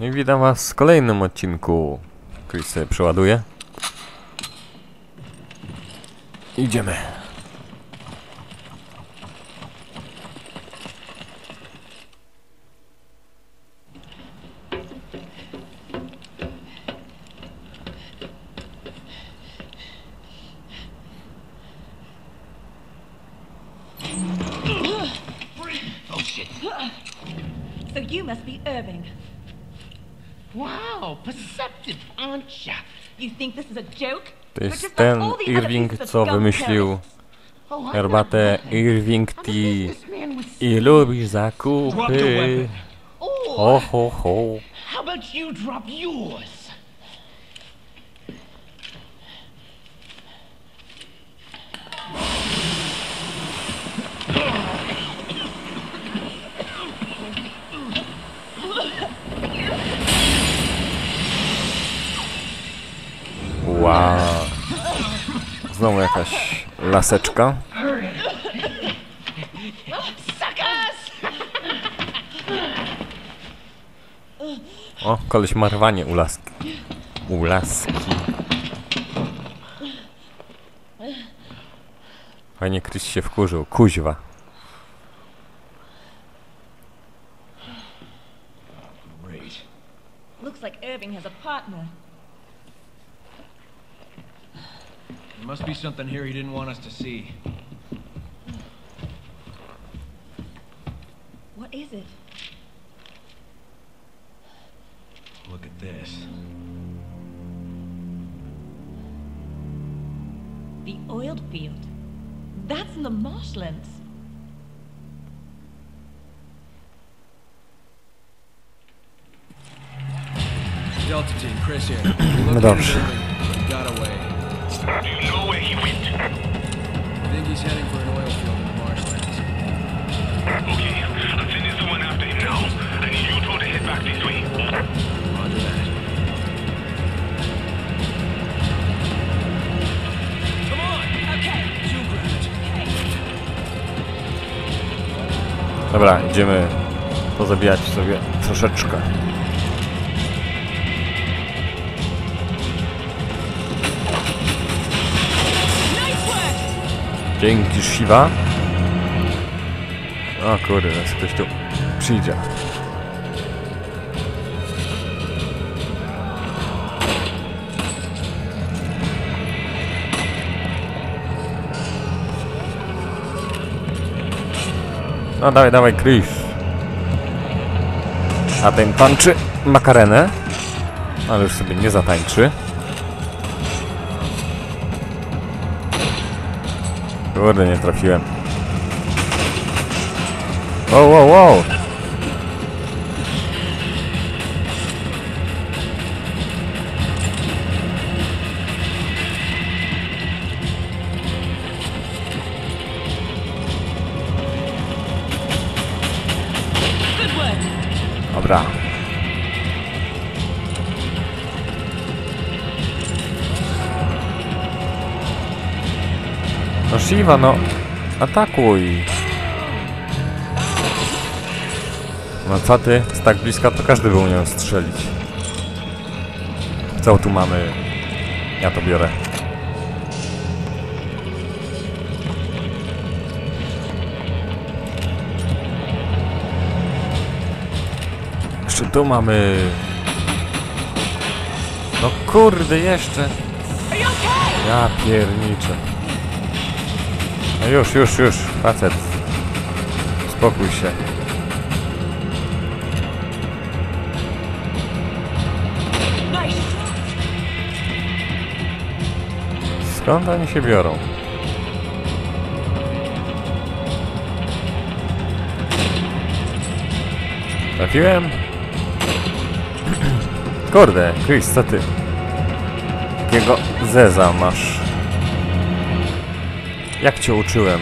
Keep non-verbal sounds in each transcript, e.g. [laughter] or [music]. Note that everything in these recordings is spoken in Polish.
I witam was w kolejnym odcinku. Chris sobie przeładuje. Idziemy. Oh. So you must be Irving. Wow, perceptive, aren't ya? You think this is a joke? To jest ten Irving, co wymyślił. Oh, herbatę. Irving Tea. I lubi Drop the zakupy. Ho, ho, ho. how about you drop yours? Wow. Znowu jakaś laseczka. O, koleś ma rwanie u laski. U laski. Fajnie Chris się wkurzył. Kuźwa. Looks like Irving has a partner. Must be something here he didn't want us to see. What is it? Look at this. The oiled field. That's in the marshlands. Delta team, Chris here. [clears throat] No dobrze. Dobra, idziemy pozabijać sobie troszeczkę. Dzięki Shiva. O kurde, ktoś tu przyjdzie. No dawaj, dawaj, Chris. A ten tańczy makarenę. Ale już sobie nie zatańczy. Kurde, nie trafiłem. Wow, wow, wow. No Shiva, no. Atakuj. No co ty? Z tak bliska to każdy by umiał strzelić. Co tu mamy? Ja to biorę. Jeszcze tu mamy... No kurde, jeszcze. Ja pierniczę. No już, już, już, facet. Spokój się. Skąd oni się biorą? Trafiłem? [clears throat] Kurde, Chris, co ty? Jakiego zeza masz? Jak cię uczyłem?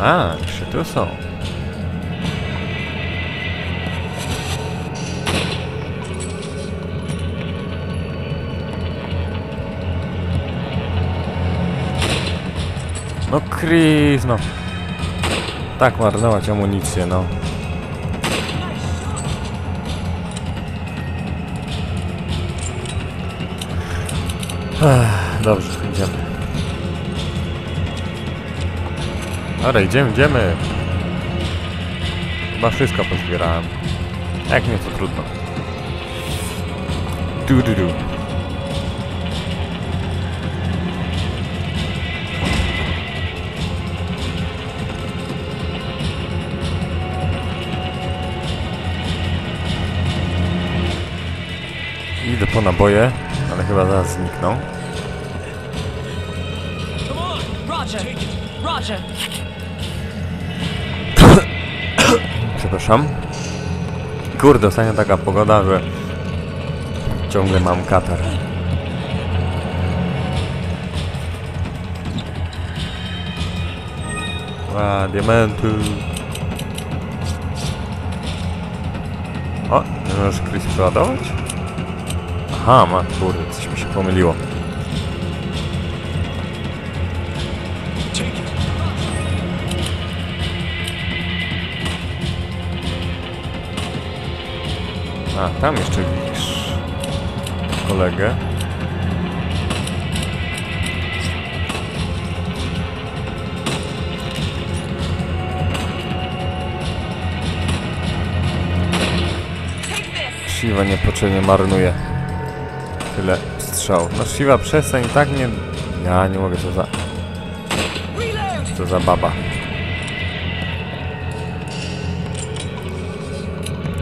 A, jeszcze tu są. No Chris, no. tak marnować amunicję, no. Dobrze, idziemy. Dobra, idziemy, idziemy. Chyba wszystko pozbierałem. Jak nie, to trudno. Du, du, du. Idę po naboje, ale chyba zaraz znikną. Przepraszam. Kurde, ostatnio taka pogoda, że ciągle mam katar. A, diamenty. O, możesz Chris przeładować? Aha, ma, kurde, coś mi się pomyliło. A, tam jeszcze widzisz kolegę. Shiva niepotrzebnie marnuje tyle strzał. No Shiva przestań, tak nie... Ja nie mogę, co za... Co za baba.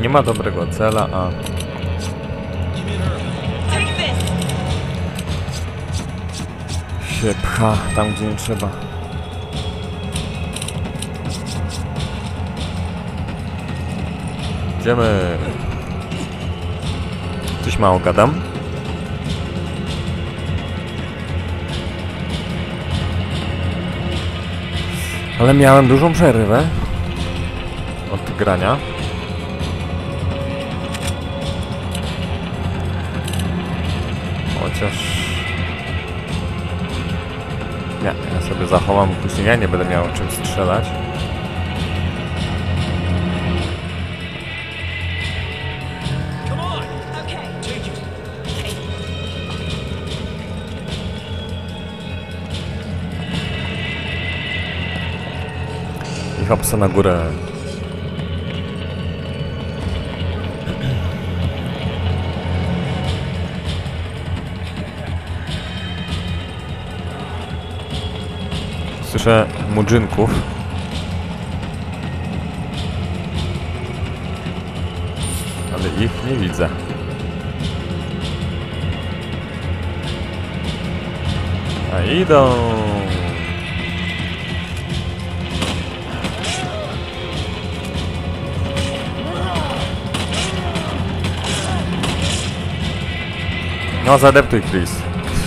Nie ma dobrego cela, a... Się pcha tam, gdzie nie trzeba. Idziemy. Coś mało gadam. Ale miałem dużą przerwę od grania. Chociaż... Nie, ja sobie zachowam później, ja nie będę miał czym strzelać. I hopsa na górę. Słyszę murzynków. Ale ich nie widzę. A idą. No zadeptuj Chris.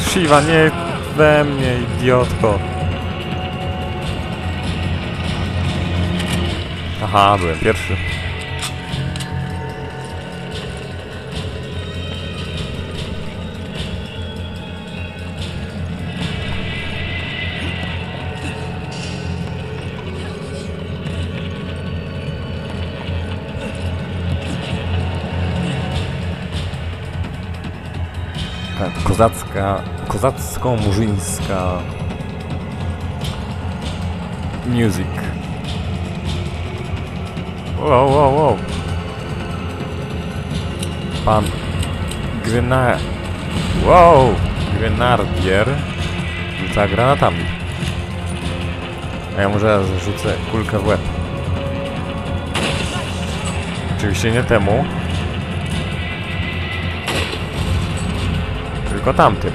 Shiva, nie we mnie, idiotko. Aha, byłem pierwszy. Kozacka, kozacko-murzyńska music. Wow, wow, wow. Pan Gryna... Wow! Grenardier rzuca granatami. A ja może rzucę kulkę w łeb. Oczywiście nie temu. Tylko tamtym.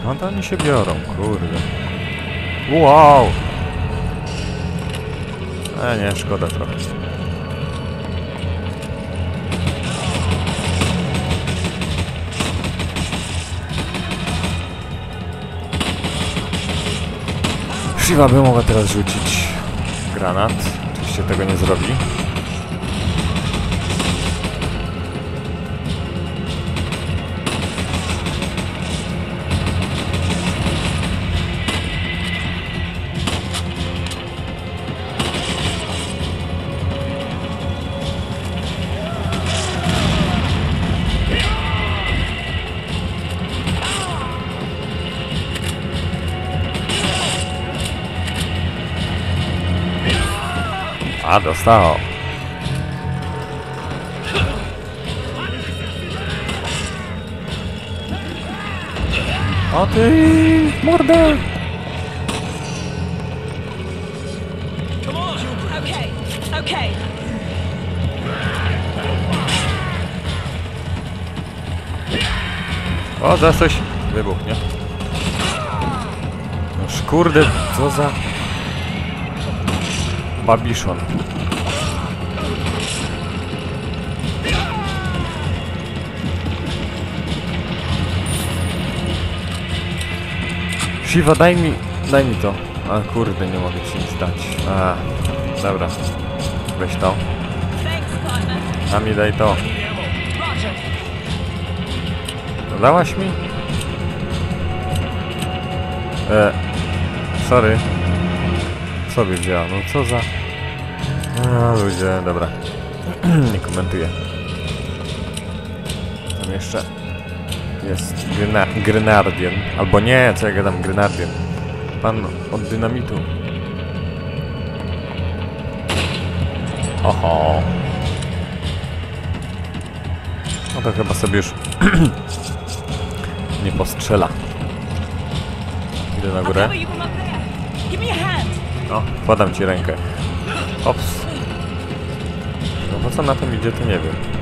Skąd oni się biorą? Kurde. Wow! E, nie, szkoda trochę. Shiva by mogła teraz rzucić granat. Oczywiście tego nie zrobi. A, dostał. O ty, mordę! O, zaraz coś wybuchnie. Noż kurde, co za... Babiszon. Shiva, daj mi... Daj mi to. A kurde, nie mogę ci nic dać. A, dobra. Weź to. A mi daj to. To Dałaś mi? E, sorry. Sobie wzięła, no co za... A, ludzie, dobra. [clears throat] Nie komentuję. Tam jeszcze jest Gryna Grenadian. Albo nie, co ja gadam, Grenadian. Pan od dynamitu. Oho. No to chyba sobie już [clears throat] nie postrzela. Idę na górę. Cover you from up there. Give me a hand. O, wkładam ci rękę. Ops. No po co na tym idzie, to nie wiem.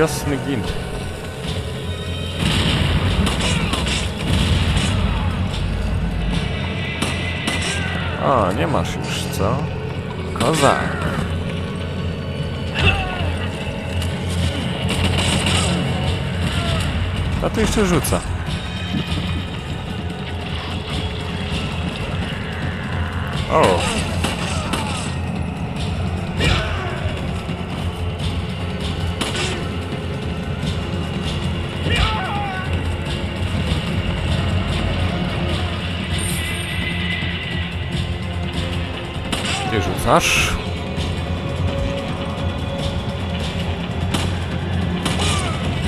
Jasny gint. O, nie masz już, co? Kozak. A tu jeszcze rzuca. O! Ty rzucasz?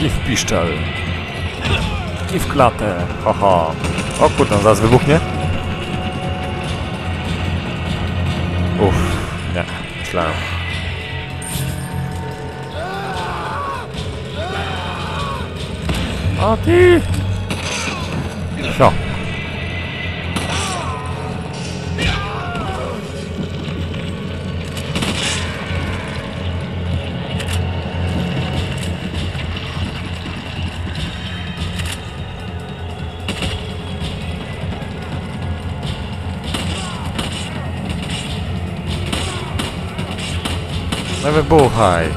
I w piszczel. I w klatę. Haha. O kurde, zaraz wybuchnie? Uff, nie, myślałem. O ty! No wybuchaj.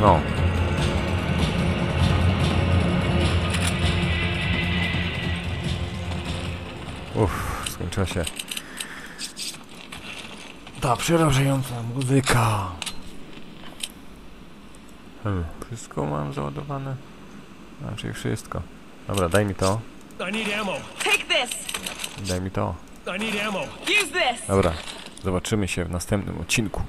No. Uff, skończyła się ta przerażająca muzyka. Hmm, wszystko mam załadowane? Raczej wszystko. Dobra, daj mi to. Daj mi to. Dobra, zobaczymy się w następnym odcinku.